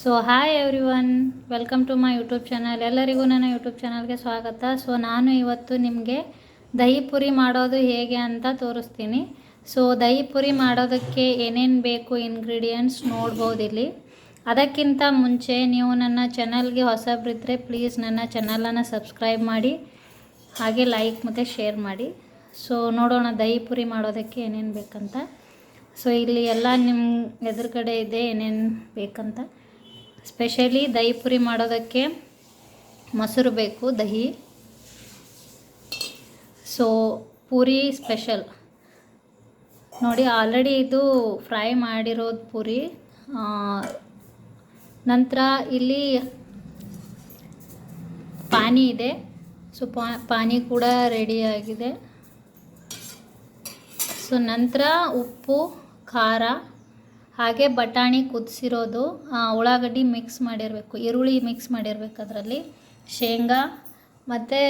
So hi everyone welcome to my YouTube channel ಎಲ್ಲರಿಗೂ ನನ್ನ YouTube ಚಾನಲ್ಗೆ ಸ್ವಾಗತ. ಸೊ ನಾನು ಇವತ್ತು ನಿಮಗೆ ದಹಿ ಪುರಿ ಮಾಡೋದು ಹೇಗೆ ಅಂತ ತೋರಿಸ್ತೀನಿ. ಸೊ ದಹಿ ಪುರಿ ಮಾಡೋದಕ್ಕೆ ಏನೇನು ಬೇಕು ಇಂಗ್ರೀಡಿಯೆಂಟ್ಸ್ ನೋಡ್ಬೋದು ಇಲ್ಲಿ. ಅದಕ್ಕಿಂತ ಮುಂಚೆ ನೀವು ನನ್ನ ಚಾನಲ್ಗೆ ಹೊಸಬ್ರಿದ್ದರೆ ಪ್ಲೀಸ್ ನನ್ನ ಚಾನಲನ್ನು ಸಬ್ಸ್ಕ್ರೈಬ್ ಮಾಡಿ. ಹಾಗೆ ಲೈಕ್ ಮತ್ತು ಶೇರ್ ಮಾಡಿ. ಸೊ ನೋಡೋಣ ದಹಿ ಪುರಿ ಮಾಡೋದಕ್ಕೆ ಏನೇನು ಬೇಕಂತ. ಸೊ ಇಲ್ಲಿ ಎಲ್ಲ ನಿಮ್ಮ ಎದುರುಗಡೆ ಇದೆ ಏನೇನು ಬೇಕಂತ. ಸ್ಪೆಷಲಿ ದಹಿ ಪುರಿ ಮಾಡೋದಕ್ಕೆ ಮೊಸರು ಬೇಕು, ದಹಿ. ಸೊ ಪೂರಿ ಸ್ಪೆಷಲ್ ನೋಡಿ ಆಲ್ರೆಡಿ ಇದು ಫ್ರೈ ಮಾಡಿರೋದು ಪೂರಿ. ನಂತರ ಇಲ್ಲಿ ಪಾನಿ ಇದೆ. ಸೊ ಪಾ, ಪಾನಿ ಕೂಡ ರೆಡಿಯಾಗಿದೆ ಸೊ ನಂತರ ಉಪ್ಪು, ಖಾರ. ಹಾಗೆ ಬಟಾಣಿ ಕುದಿಸಿರೋದು ಉಳ್ಳಾಗಡ್ಡಿ ಮಿಕ್ಸ್ ಮಾಡಿರಬೇಕು, ಈರುಳ್ಳಿ ಮಿಕ್ಸ್ ಮಾಡಿರಬೇಕು ಅದರಲ್ಲಿ. ಶೇಂಗಾ, ಮತ್ತು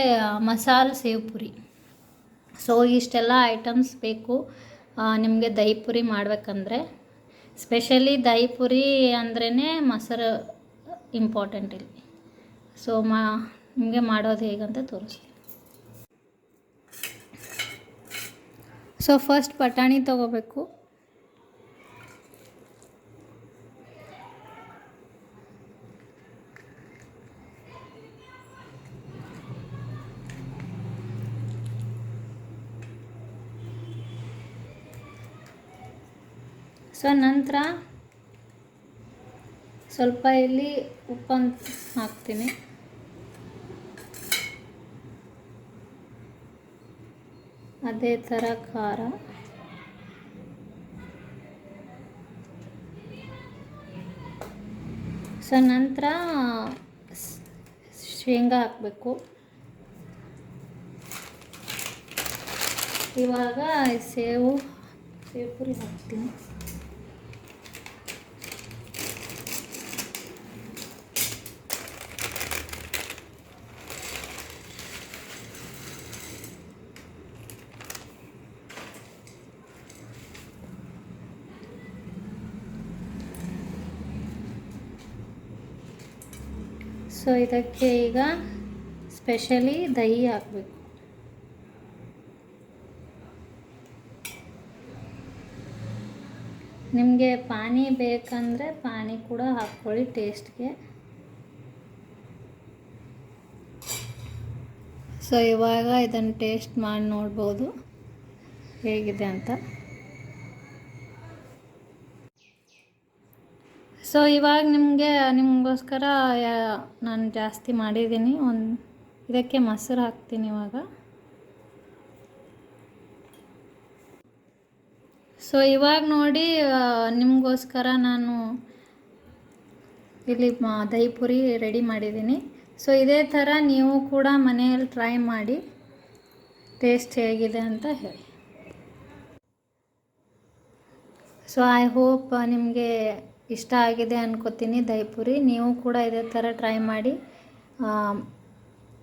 ಮಸಾಲ ಸೇವ್ ಪುರಿ ಸೊ ಇಷ್ಟೆಲ್ಲ ಐಟಮ್ಸ್ ಬೇಕು ನಿಮಗೆ ದಹಿ ಪುರಿ ಮಾಡಬೇಕಂದ್ರೆ. ಸ್ಪೆಷಲಿ ದಹಿ ಪುರಿ ಅಂದ್ರೇ ಮೊಸರು ಇಂಪಾರ್ಟೆಂಟ್ ಇಲ್ಲಿ. ಸೊ ಮಾ, ನಿಮಗೆ ಮಾಡೋದು ಹೇಗಂತ ತೋರಿಸ್ತೀನಿ. ಸೊ ಫಸ್ಟ್ ಬಟಾಣಿ ತೊಗೋಬೇಕು. ಸೊ, ನಂತರ ಸ್ವಲ್ಪ ಇಲ್ಲಿ ಉಪ್ಪನ್ನು ಹಾಕ್ತೀನಿ. ಅದೇ ಥರ ಖಾರ. ಸೊ, ನಂತರ ಶೇಂಗಾ ಹಾಕಬೇಕು. ಇವಾಗ ಸೇವು ಸೇವು ಪುರಿ ಹಾಕ್ತೀನಿ. ಸೊ ಇದಕ್ಕೆ ಈಗ ಸ್ಪೆಷಲಿ ದಹಿ ಹಾಕಬೇಕು. ನಿಮಗೆ ಪಾನಿ ಬೇಕಂದರೆ ಪಾನಿ ಕೂಡ ಹಾಕ್ಕೊಳ್ಳಿ ಟೇಸ್ಟ್ಗೆ. ಸೊ ಇವಾಗ ಇದನ್ನು ಟೇಸ್ಟ್ ಮಾಡಿ ನೋಡ್ಬೋದು ಹೇಗಿದೆ ಅಂತ. ಸೊ ಇವಾಗ ನಿಮಗೆ, ನಿಮಗೋಸ್ಕರ ನಾನು ಜಾಸ್ತಿ ಮಾಡಿದ್ದೀನಿ. ಒಂದು, ಇದಕ್ಕೆ ಮೊಸರು ಹಾಕ್ತೀನಿ ಇವಾಗ. ಸೊ ಇವಾಗ ನೋಡಿ ನಿಮಗೋಸ್ಕರ ನಾನು ಇಲ್ಲಿ ದಹಿ ಪುರಿ ರೆಡಿ ಮಾಡಿದ್ದೀನಿ. ಸೊ ಇದೇ ಥರ ನೀವು ಕೂಡ ಮನೆಯಲ್ಲಿ ಟ್ರೈ ಮಾಡಿ ಟೇಸ್ಟ್ ಹೇಗಿದೆ ಅಂತ ಹೇಳಿ. ಸೊ ಐ ಹೋಪ್ ನಿಮಗೆ ಇಷ್ಟ ಆಗಿದೆ ಅನ್ಕೋತೀನಿ ದೈಪುರಿ ನೀವು ಕೂಡ ಇದೇ ಥರ ಟ್ರೈ ಮಾಡಿ.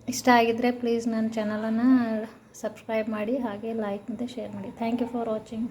ಇಷ್ಟ ಆಗಿದ್ದರೆ ಪ್ಲೀಸ್ ನನ್ನ ಚಾನಲನ್ನು ಸಬ್ಸ್ಕ್ರೈಬ್ ಮಾಡಿ, ಹಾಗೆ ಲೈಕ್ ಮತ್ತು ಶೇರ್ ಮಾಡಿ. Thank you for watching